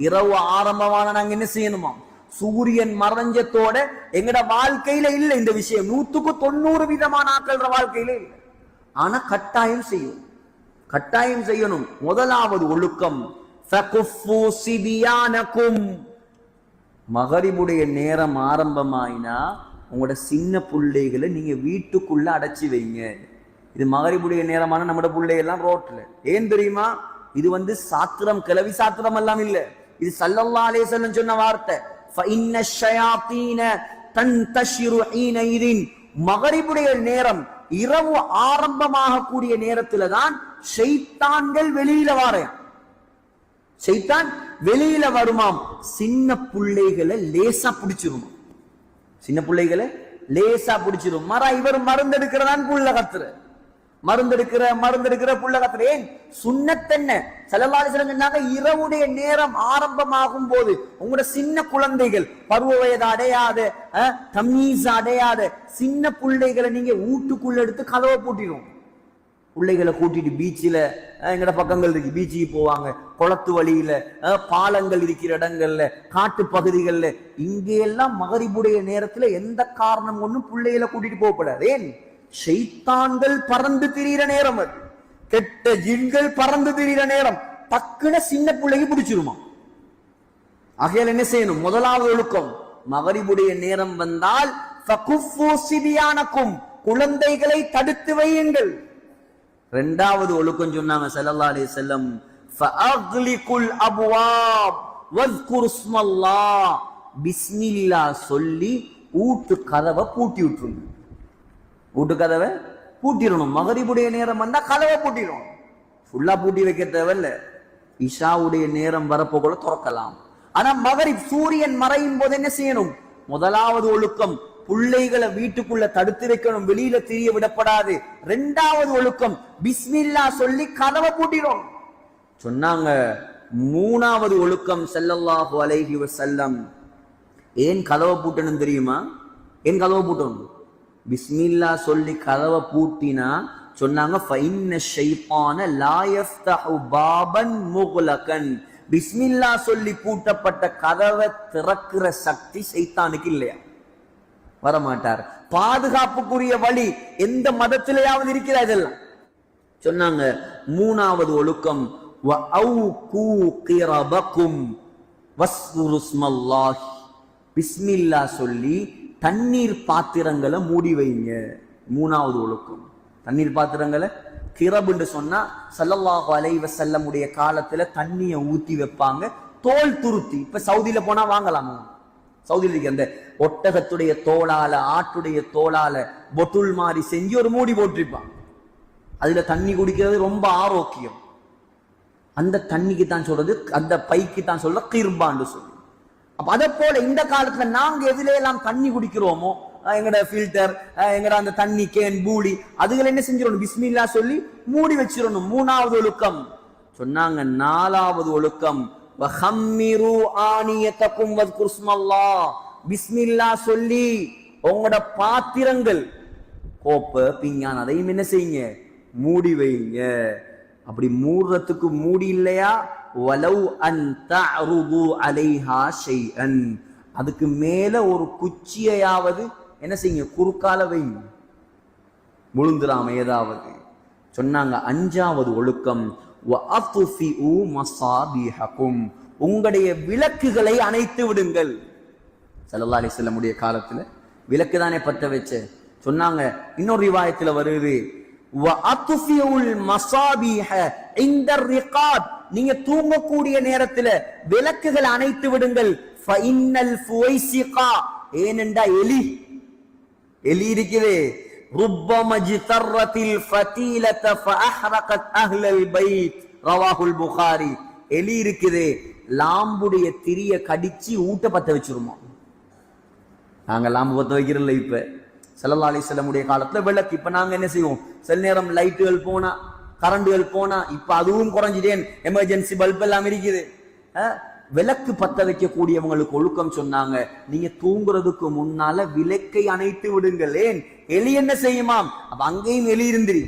இரவு ஆரம்பமான நாங்க என்ன செய்யணுமா சூரியன் மறைஞ்சத்தோட எங்கட வாழ்க்கையில இல்ல இந்த விஷயம் நூத்துக்கு தொண்ணூறு விதமான ஆட்கள் வாழ்க்கையில இல்ல ஆனா கட்டாயம் செய்யும் கட்டாயம் செய்யணும் முதலாவது ஒழுக்கம் மகரிபுடைய நேரம் ஆரம்பமாயினா உங்களோட சின்ன பிள்ளைகளை நீங்க வீட்டுக்குள்ள அடைச்சி வைங்க இது மகரிபுடைய நேரமான நம்மளோட பிள்ளைகள்லாம் ரோட்ல ஏன் தெரியுமா இது வந்து சாத்திரம் கிளவி சாத்திரம் எல்லாம் இல்ல. இது சல்லல்லா அலேசன் சொன்ன வார்த்தை. மகரிபுடைய நேரம் இரவு ஆரம்பமாக கூடிய நேரத்துல தான் செய்தான்கள் வெளியில வாரையாம் செய்தான் வெளியில வருமாம். சின்ன பிள்ளைகளை லேசா பிடிச்சிருமா சின்ன பிள்ளைகளை லேசா பிடிச்சிரும் மரம் இவர் மருந்து எடுக்கிறதான் புள்ள கத்துற மருந்தெடுக்கிற மருந்தெடுக்கிற புள்ள கத்துற ஏன் சுண்ணத்தென்ன செலவாளி சொன்னாங்க இரவுடைய நேரம் ஆரம்பமாகும் போது உங்களோட சின்ன குழந்தைகள் பருவ வயது அடையாத அஹ், தம்மீஸ் அடையாத சின்ன பிள்ளைகளை நீங்க வீட்டுக்குள்ள எடுத்து கதவை பூட்டிடும். பிள்ளைகளை கூட்டிட்டு பீச்சில் எங்கட பக்கங்கள் இருக்கு பீச்சுக்கு போவாங்க. குளத்து வழியில பாலங்கள் இருக்கிற இடங்கள்ல காட்டு பகுதிகளில் இங்கெல்லாம் மகரிபுடைய நேரத்தில் எந்த காரணம் ஒன்றும் பிள்ளைகளை கூட்டிட்டு போகப்படாது. ஏன்? செய்தான்கள் பறந்து திரியிற நேரம் அது. கெட்ட ஜின்கள் பறந்து திரியிற நேரம். டக்குன சின்ன பிள்ளைக்கு பிடிச்சிருமா? ஆகையால் என்ன செய்யணும்? முதலாவது ஒழுக்கம். மகரிபுடைய நேரம் வந்தால் குழந்தைகளை தடுத்து வையுங்கள். ரெண்டாவது ஒழுக்கம் சொன்னாங்க ஸல்லல்லாஹு அலைஹி வஸல்லம் ஃபஅக்லிகுல் சொல்லி ஊட்டு கதவை பூட்டி விட்டுருங்க. வீட்டு கதவை பூட்டிடணும். மகரிபுடைய நேரம் வந்தா கதவை பூட்டிடணும் ஃபுல்லா பூட்டி வைக்க தேவையில்ல. இஷாவுடைய நேரம் வரப்போ கூட திறக்கலாம். ஆனா மகரிப் சூரியன் மறையும் போது என்ன செய்யணும்? முதலாவது ஒழுக்கம் பிள்ளைகளை வீட்டுக்குள்ள தடுத்து வைக்கணும். வெளியில தெரிய விடப்படாது. ரெண்டாவது ஒழுக்கம் பிஸ்மில்லா சொல்லி கதவை பூட்டிடும். சொன்னாங்க மூணாவது ஒழுக்கம் செல்லல்லாஹு அலைஹி வசல்லம் ஏன் கதவை பூட்டணும் தெரியுமா? ஏன் கதவை பூட்டணும்? பிஸ்மில்லா சொல்லி கதவை பூட்டினா சொன்னாங்க ஃபைன்ன ஷைப்பான லாயஃப்தஹு பாபன் பிஸ்மில்லா சொல்லி பூட்டப்பட்ட கதவை திறக்கிற சக்தி சைத்தானுக்கு இல்லையா? வரமாட்டார். பாதுகாப்புக்குரிய வழி எந்த மதத்திலேயாவது இருக்கிறா இதெல்லாம்? சொன்னாங்க மூணாவது ஒழுக்கம் பிஸ்மில்லா சொல்லி தண்ணீர் பாத்திரங்களை மூடி வைங்க. மூணாவது ஒழுக்கம். தண்ணீர் பாத்திரங்களை கிரபுன்னு சொன்னா ஸல்லல்லாஹு அலைவ செல்லமுடைய காலத்துல தண்ணியை ஊத்தி வைப்பாங்க. தோல் துருத்தி. இப்ப சவுதியில போனா வாங்கலாமா? சவுதியில் இருக்க. அந்த ஒட்டகத்துடைய தோளால ஆட்டுடைய தோளால பொட்டுள் மாதிரி செஞ்சு ஒரு மூடி போட்டிருப்பான். அதுல தண்ணி குடிக்கிறது ரொம்ப ஆரோக்கியம். அந்த தண்ணிக்கு தான் சொல்றது அந்த பைக்கு தான் சொல்ற கிர்பான்னு சொல்லி. அப்ப அதை போல இந்த காலத்துல நாங்க எதுல எல்லாம் தண்ணி குடிக்கிறோமோ எங்கட ஃபில்டர் எங்கட அந்த தண்ணி கேன் பூடி அதுகளை என்ன செஞ்சிடணும்? பிஸ்மில்லா சொல்லி மூடி வச்சிடணும். மூணாவது ஒழுக்கம். சொன்னாங்க நாலாவது ஒழுக்கம். வஹம்மிரு ஆனியத்தக்கும் வத்குர் இஸ்மல்லாஹ். பிஸ்மில்லா சொல்லி உங்களோட பாத்திரங்கள் கோப்பை பிஞ்ஞான் அதையும் என்ன செய்யுங்க? மூடி வைங்க அப்படி மூடுறதுக்கு மூடி இல்லையா? வலவ் அன் தஅருது அலைஹா ஷெய்அன் அதுக்கு மேல ஒரு குச்சியையாவது என்ன செய்யுங்க? குறுக்கால வைங்க விழுந்துராம ஏதாவது. சொன்னாங்க அஞ்சாவது ஒழுக்கம் உங்களுடைய விளக்குகளை அணைத்து விடுங்கள். சல்லா அலி செல்லமுடைய காலத்துல விளக்கு தானே பத்த வச்ச. சொன்னாங்க இன்னொரு ரிவாயத்துல வருது நீங்க தூங்கக்கூடிய நேரத்துல விளக்குகள் அணைத்து விடுங்கள். ஏனென்றா எலி. எலி இருக்குது. ரவாகுல் புகாரி. எலி இருக்குது. லாம்புடைய திரிய கடிச்சு ஊட்ட பத்த வச்சிருமோ. நாங்க லாம்பு பத்த வைக்கிறோம்ல இப்ப. செல்லல்லா அலிசல்லமுடைய காலத்துல விளக்கு. இப்ப நாங்க என்ன செய்வோம்? சில நேரம் லைட்டுகள் போனா கரண்டுகள் போனா இப்ப அதுவும் குறைஞ்சிட்டேன் எமர்ஜென்சி பல்ப் எல்லாம் இருக்குது. அஹ், விளக்கு பத்த வைக்கக்கூடியவங்களுக்கு ஒழுக்கம் சொன்னாங்க. நீங்க தூங்குறதுக்கு முன்னால விளக்கை அணைத்து விடுங்களேன். எலி என்ன செய்யுமாம்? அப்ப அங்கேயும் எலி இருந்திரி.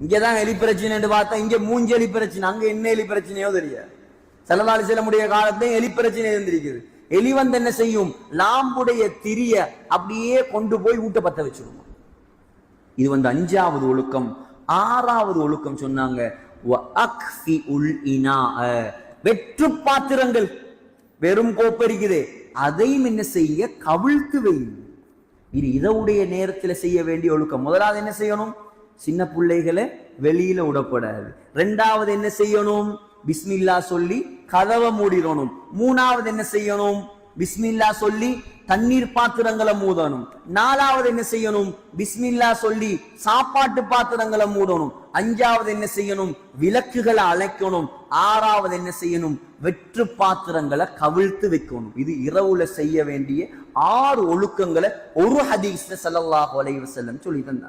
இங்கதான் எலி பிரச்சனை பார்த்தா இங்க மூஞ்சி எலி பிரச்சனை அங்க என்ன எலி பிரச்சனையோ தெரியாது. செல்லலாளி செல்லமுடைய காலத்தையும் எலி பிரச்சனை இருந்திருக்குது. எலி வந்து என்ன செய்யும்? லாம்புடைய திரிய அப்படியே கொண்டு போய் ஊட்ட பத்த வச்சிருமா. இது வந்து அஞ்சாவது ஒழுக்கம். ஆறாவது ஒழுக்கம் சொன்னாங்க. வெற்று பாத்திரங்கள் வெறும் கோப்பரிக்குதே. அதையும் என்ன செய்ய? கவிழ்த்து வைங்க இது இதவுடைய நேரத்தில் செய்ய வேண்டிய ஒழுக்கம். முதலாவது என்ன செய்யணும்? சின்ன பிள்ளைகளை வெளியில விடப்படாது ரெண்டாவது என்ன செய்யணும்? பிஸ்மில்லா சொல்லி கதவை மூடிடணும். மூணாவது என்ன செய்யணும்? பிஸ்மில்லா சொல்லி தண்ணீர் பாத்திரங்களை மூடணும். நாலாவது என்ன செய்யணும்? பிஸ்மில்லா சொல்லி சாப்பாட்டு பாத்திரங்களை மூடணும். அஞ்சாவது என்ன செய்யணும்? விளக்குகளை அழைக்கணும் ஆறாவது என்ன செய்யணும்? வெற்று பாத்திரங்களை கவிழ்த்து வைக்கணும். இது இரவுல செய்ய வேண்டிய ஆறு ஒழுக்கங்களை ஒரு ஹதீஸ்ல ஸல்லல்லாஹு அலைவசல்லம் சொல்லி தந்தாங்க